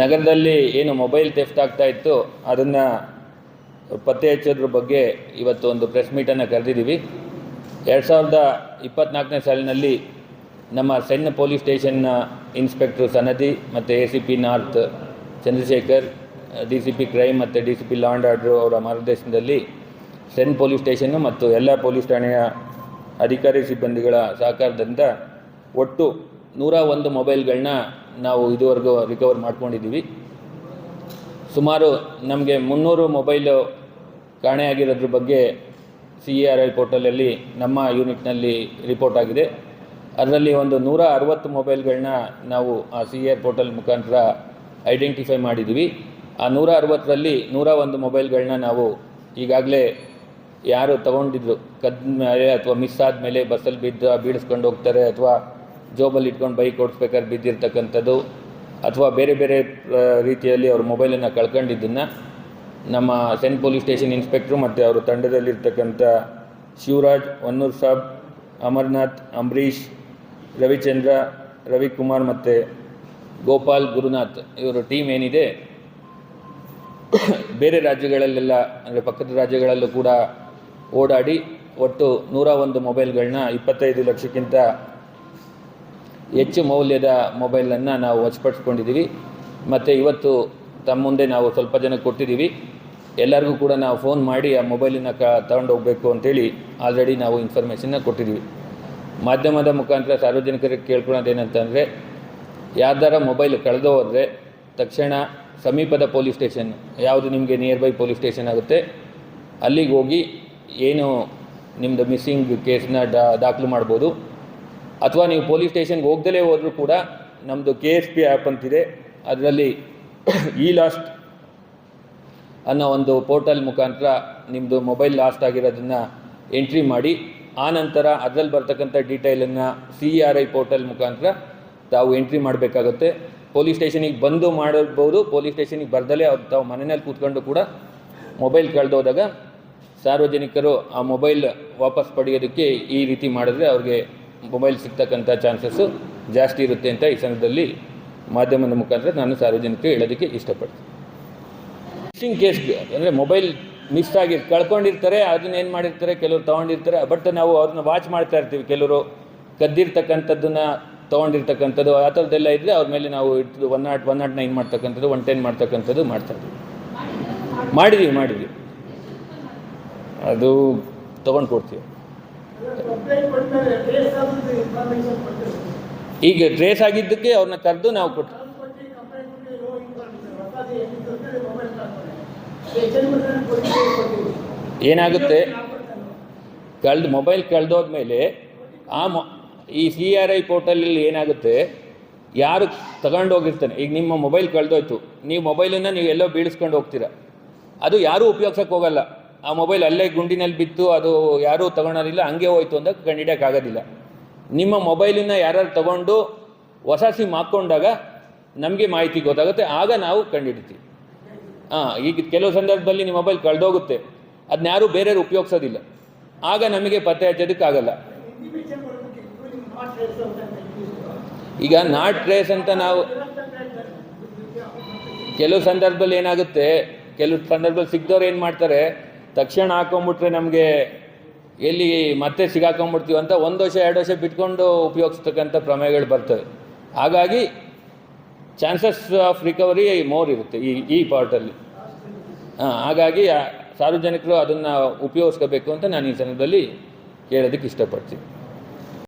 ನಗರದಲ್ಲಿ ಏನು mobile theft ಆಗ್ತಾ ಇತ್ತು, ಅದನ್ನು ಪತ್ತೆ ಹಚ್ಚೋದ್ರ ಬಗ್ಗೆ ಇವತ್ತು ಒಂದು ಪ್ರೆಸ್ ಮೀಟನ್ನು ಕರೆದಿದ್ದೀವಿ. ಎರಡು ಸಾವಿರದ ಇಪ್ಪತ್ನಾಲ್ಕನೇ ಸಾಲಿನಲ್ಲಿ ನಮ್ಮ ಸಣ್ಣ ಪೊಲೀಸ್ ಸ್ಟೇಷನ್ನ ಇನ್ಸ್ಪೆಕ್ಟ್ರು ಸನದಿ ಮತ್ತು A C P north Chandrashekhar D C P crime ಮತ್ತು D C P law and order ಅವರ ಮಾರ್ಗದರ್ಶನದಲ್ಲಿ ಸೆನ್ ಪೊಲೀಸ್ ಸ್ಟೇಷನ್ನು ಮತ್ತು ಎಲ್ಲ ಪೊಲೀಸ್ ಠಾಣೆಯ ಅಧಿಕಾರಿ ಸಿಬ್ಬಂದಿಗಳ ಸಹಕಾರದಿಂದ ಒಟ್ಟು ನೂರ ಒಂದು ಮೊಬೈಲ್ಗಳನ್ನ ನಾವು ಇದುವರೆಗೂ ರಿಕವರ್ ಮಾಡ್ಕೊಂಡಿದ್ದೀವಿ. ಸುಮಾರು ನಮಗೆ ಮುನ್ನೂರು ಮೊಬೈಲು ಕಾಣೆಯಾಗಿರೋದ್ರ ಬಗ್ಗೆ ಸಿ ಇ ಆರ್ ಐ ಪೋರ್ಟಲಲ್ಲಿ ನಮ್ಮ ಯೂನಿಟ್ನಲ್ಲಿ ರಿಪೋರ್ಟ್ ಆಗಿದೆ. ಅದರಲ್ಲಿ ಒಂದು ನೂರ ಅರವತ್ತು ಮೊಬೈಲ್ಗಳನ್ನ ನಾವು ಆ ಸಿ ಆರ್ ಪೋರ್ಟಲ್ ಮುಖಾಂತರ ಐಡೆಂಟಿಫೈ ಮಾಡಿದ್ದೀವಿ. ಆ ನೂರ ಅರವತ್ತರಲ್ಲಿ ನೂರ ಒಂದು ಮೊಬೈಲ್ಗಳನ್ನ ನಾವು ಈಗಾಗಲೇ ಯಾರು ತಗೊಂಡಿದ್ರು ಕದ್ದ ಮೇಲೆ ಅಥವಾ ಮಿಸ್ ಆದಮೇಲೆ ಬಸ್ಸಲ್ಲಿ ಬಿದ್ದು, ಬೀಳಿಸ್ಕೊಂಡು ಹೋಗ್ತಾರೆ ಅಥವಾ ಜೋಬಲ್ಲಿ ಇಟ್ಕೊಂಡು ಬೈಕ್ ಓಡಿಸ್ಬೇಕಾದ್ರೆ ಬಿದ್ದಿರ್ತಕ್ಕಂಥದ್ದು ಅಥವಾ ಬೇರೆ ಬೇರೆ ರೀತಿಯಲ್ಲಿ ಅವರು ಮೊಬೈಲನ್ನು ಕಳ್ಕೊಂಡಿದ್ದನ್ನು ನಮ್ಮ ಸೆಂಟ್ ಪೊಲೀಸ್ ಸ್ಟೇಷನ್ ಇನ್ಸ್ಪೆಕ್ಟ್ರು ಮತ್ತು ಅವರ ತಂಡದಲ್ಲಿರ್ತಕ್ಕಂಥ ಶಿವರಾಜ್ ಹೊನ್ನೂರ್ ಸಾಬ್, ಅಮರ್ನಾಥ್, ಅಂಬರೀಷ್, ರವಿಚಂದ್ರ, ರವಿಕುಮಾರ್ ಮತ್ತು ಗೋಪಾಲ್, ಗುರುನಾಥ್ ಇವರ ಟೀಮ್ ಏನಿದೆ, ಬೇರೆ ರಾಜ್ಯಗಳಲ್ಲೆಲ್ಲ, ಅಂದರೆ ಪಕ್ಕದ ರಾಜ್ಯಗಳಲ್ಲೂ ಕೂಡ ಓಡಾಡಿ ಒಟ್ಟು ನೂರ ಒಂದು ಮೊಬೈಲ್ಗಳನ್ನ ಇಪ್ಪತ್ತೈದು ಲಕ್ಷಕ್ಕಿಂತ ಹೆಚ್ಚು ಮೌಲ್ಯದ ಮೊಬೈಲನ್ನು ನಾವು ವಶಪಡಿಸ್ಕೊಂಡಿದ್ದೀವಿ. ಮತ್ತು ಇವತ್ತು ತಮ್ಮ ಮುಂದೆ ನಾವು ಸ್ವಲ್ಪ ಜನ ಕೊಟ್ಟಿದ್ದೀವಿ. ಎಲ್ಲರಿಗೂ ಕೂಡ ನಾವು ಫೋನ್ ಮಾಡಿ ಆ ಮೊಬೈಲನ್ನು ಕ ತಗೊಂಡು ಹೋಗಬೇಕು ಅಂತೇಳಿ ಆಲ್ರೆಡಿ ನಾವು ಇನ್ಫಾರ್ಮೇಷನ್ನ ಕೊಟ್ಟಿದ್ದೀವಿ. ಮಾಧ್ಯಮದ ಮುಖಾಂತರ ಸಾರ್ವಜನಿಕರಿಗೆ ಕೇಳ್ಕೊಳೋದೇನಂತಂದರೆ ಯಾರ್ದಾರ ಮೊಬೈಲ್ ಕಳೆದು ಹೋದರೆ ತಕ್ಷಣ ಸಮೀಪದ ಪೊಲೀಸ್ ಸ್ಟೇಷನ್, ಯಾವುದು ನಿಮಗೆ ನಿಯರ್ ಬೈ ಪೊಲೀಸ್ ಸ್ಟೇಷನ್ ಆಗುತ್ತೆ, ಅಲ್ಲಿಗೆ ಹೋಗಿ ಏನು ನಿಮ್ಮದು ಮಿಸ್ಸಿಂಗ್ ಕೇಸನ್ನ ಡಾ, ದಾಖಲು ಮಾಡ್ಬೋದು. ಅಥವಾ ನೀವು ಪೊಲೀಸ್ ಸ್ಟೇಷನ್ಗೆ ಹೋಗ್ದಲೇ ಹೋದರೂ ಕೂಡ ನಮ್ಮದು ಕೆ ಎಸ್ ಪಿ ಆ್ಯಪ್ ಅಂತಿದೆ. ಅದರಲ್ಲಿ ಇ ಲಾಸ್ಟ್ ಅನ್ನೋ ಒಂದು ಪೋರ್ಟಲ್ ಮುಖಾಂತರ ನಿಮ್ಮದು ಮೊಬೈಲ್ ಲಾಸ್ಟ್ ಆಗಿರೋದನ್ನು ಎಂಟ್ರಿ ಮಾಡಿ, ಆ ನಂತರ ಅದರಲ್ಲಿ ಬರ್ತಕ್ಕಂಥ ಡೀಟೇಲನ್ನು ಸಿ ಆರ್ ಐ ಪೋರ್ಟಲ್ ಮುಖಾಂತರ ತಾವು ಎಂಟ್ರಿ ಮಾಡಬೇಕಾಗುತ್ತೆ. ಪೊಲೀಸ್ ಸ್ಟೇಷನಿಗೆ ಬಂದು ಮಾಡಬಹುದು ಪೊಲೀಸ್ ಸ್ಟೇಷನಿಗೆ ಬರ್ದಲೇ ಅವ್ರು ತಾವು ಮನೆಯಲ್ಲಿ ಕೂತ್ಕೊಂಡು ಕೂಡ ಮೊಬೈಲ್ ಕಳೆದೋದಾಗ ಸಾರ್ವಜನಿಕರು ಆ ಮೊಬೈಲ್ ವಾಪಸ್ ಪಡೆಯೋದಕ್ಕೆ ಈ ರೀತಿ ಮಾಡಿದ್ರೆ ಅವ್ರಿಗೆ ಮೊಬೈಲ್ ಸಿಗ್ತಕ್ಕಂಥ ಚಾನ್ಸಸ್ಸು ಜಾಸ್ತಿ ಇರುತ್ತೆ ಅಂತ ಈ ಸಂದರ್ಭದಲ್ಲಿ ಮಾಧ್ಯಮದ ಮುಖಾಂತರ ನಾನು ಸಾರ್ವಜನಿಕರಿಗೆ ಹೇಳೋದಕ್ಕೆ ಇಷ್ಟಪಡ್ತೀನಿ. ಮಿಸ್ಸಿಂಗ್ ಕೇಸ್ ಅಂದರೆ ಮೊಬೈಲ್ ಮಿಸ್ ಆಗಿ ಕಳ್ಕೊಂಡಿರ್ತಾರೆ, ಅದನ್ನ ಏನು ಮಾಡಿರ್ತಾರೆ, ಕೆಲವರು ತೊಗೊಂಡಿರ್ತಾರೆ ಬಟ್ ನಾವು ಅವ್ರನ್ನ ವಾಚ್ ಮಾಡ್ತಾ ಇರ್ತೀವಿ. ಕೆಲವರು ಕದ್ದಿರ್ತಕ್ಕಂಥದ್ದನ್ನ ತೊಗೊಂಡಿರ್ತಕ್ಕಂಥದ್ದು, ಆ ಥರದ್ದೆಲ್ಲ ಇದ್ದರೆ ಅವ್ರ ಮೇಲೆ ನಾವು ಇಟ್ಟು one nought one nought nine ಮಾಡ್ತಕ್ಕಂಥದ್ದು ಒನ್ ಟೆನ್ ಮಾಡ್ತಕ್ಕಂಥದ್ದು ಮಾಡ್ತಾ ಇದ್ದೀವಿ ಮಾಡಿದ್ದೀವಿ ಮಾಡಿದ್ವಿ. ಅದು ತೊಗೊಂಡು ಕೊಡ್ತೀವಿ ಈಗ ಟ್ರೇಸ್ ಆಗಿದ್ದಕ್ಕೆ ಅವ್ರನ್ನ ಕರೆದು ನಾವು ಕೊಟ್ಟು ಏನಾಗುತ್ತೆ? ಕಳೆದು ಮೊಬೈಲ್ ಕಳೆದೋದ್ಮೇಲೆ ಆ ಮೊ ಈ ಸಿ ಆರ್ ಐ ಪೋರ್ಟಲಲ್ಲಿ ಏನಾಗುತ್ತೆ? ಯಾರು ತಗೊಂಡು ಹೋಗಿರ್ತಾನೆ ಈಗ ನಿಮ್ಮ ಮೊಬೈಲ್ ಕಳೆದೋಯ್ತು. ನೀವು ಮೊಬೈಲನ್ನು ನೀವು ಎಲ್ಲೋ ಬೀಳಿಸ್ಕೊಂಡು ಹೋಗ್ತೀರ. ಅದು ಯಾರೂ ಉಪಯೋಗ್ಸಕ್ಕೆ ಹೋಗಲ್ಲ. ಆ ಮೊಬೈಲ್ ಅಲ್ಲೇ ಗುಂಡಿನಲ್ಲಿ ಬಿತ್ತು, ಅದು ಯಾರೂ ತಗೊಳೋದಿಲ್ಲ ಹಂಗೆ ಹೋಯ್ತು ಅಂತ ಕಂಡಿಡಿಯೋಕ್ಕಾಗೋದಿಲ್ಲ ನಿಮ್ಮ ಮೊಬೈಲನ್ನು ಯಾರು ತಗೊಂಡು ಹೊಸ ಸಿಮ್ ಹಾಕ್ಕೊಂಡಾಗ ನಮಗೆ ಮಾಹಿತಿ ಗೊತ್ತಾಗುತ್ತೆ, ಆಗ ನಾವು ಕಂಡುಹಿಡ್ತೀವಿ ಹಾಂ ಈಗ ಕೆಲವು ಸಂದರ್ಭದಲ್ಲಿ ನಿಮ್ಮ ಮೊಬೈಲ್ ಕಳೆದೋಗುತ್ತೆ ಅದನ್ನ ಯಾರೂ ಬೇರೆಯವ್ರು ಉಪಯೋಗಿಸೋದಿಲ್ಲ. ಆಗ ನಮಗೆ ಪತ್ತೆ ಹಚ್ಚೋದಕ್ಕಾಗಲ್ಲ ಈಗ ನಾಟ್ ಟ್ರೇಸ್ ಅಂತ ನಾವು ಕೆಲವು ಸಂದರ್ಭದಲ್ಲಿ ಏನಾಗುತ್ತೆ, ಕೆಲವು ಸಂದರ್ಭದಲ್ಲಿ ಸಿಗ್ದವ್ರು ಏನು ಮಾಡ್ತಾರೆ ತಕ್ಷಣ ಹಾಕೊಂಬಿಟ್ರೆ ನಮಗೆ ಎಲ್ಲಿ ಮತ್ತೆ ಸಿಗಾಕೊಂಬಿಡ್ತೀವಿ ಅಂತ ಒಂದು ವರ್ಷ, ಎರಡು ವರ್ಷ ಬಿಟ್ಕೊಂಡು ಉಪಯೋಗಿಸ್ತಕ್ಕಂಥ ಪ್ರಮೇಯಗಳು ಬರ್ತವೆ. ಹಾಗಾಗಿ ಚಾನ್ಸಸ್ ಆಫ್ ರಿಕವರಿ ಮೋರ್ ಇರುತ್ತೆ ಈ ಈ ಪಾರ್ಟಲ್ಲಿ ಹಾಂ, ಹಾಗಾಗಿ ಸಾರ್ವಜನಿಕರು ಅದನ್ನು ಉಪಯೋಗಿಸ್ಕೋಬೇಕು ಅಂತ ನಾನು ಈ ಸಂದರ್ಭದಲ್ಲಿ ಕೇಳೋದಕ್ಕೆ ಇಷ್ಟಪಡ್ತೀನಿ.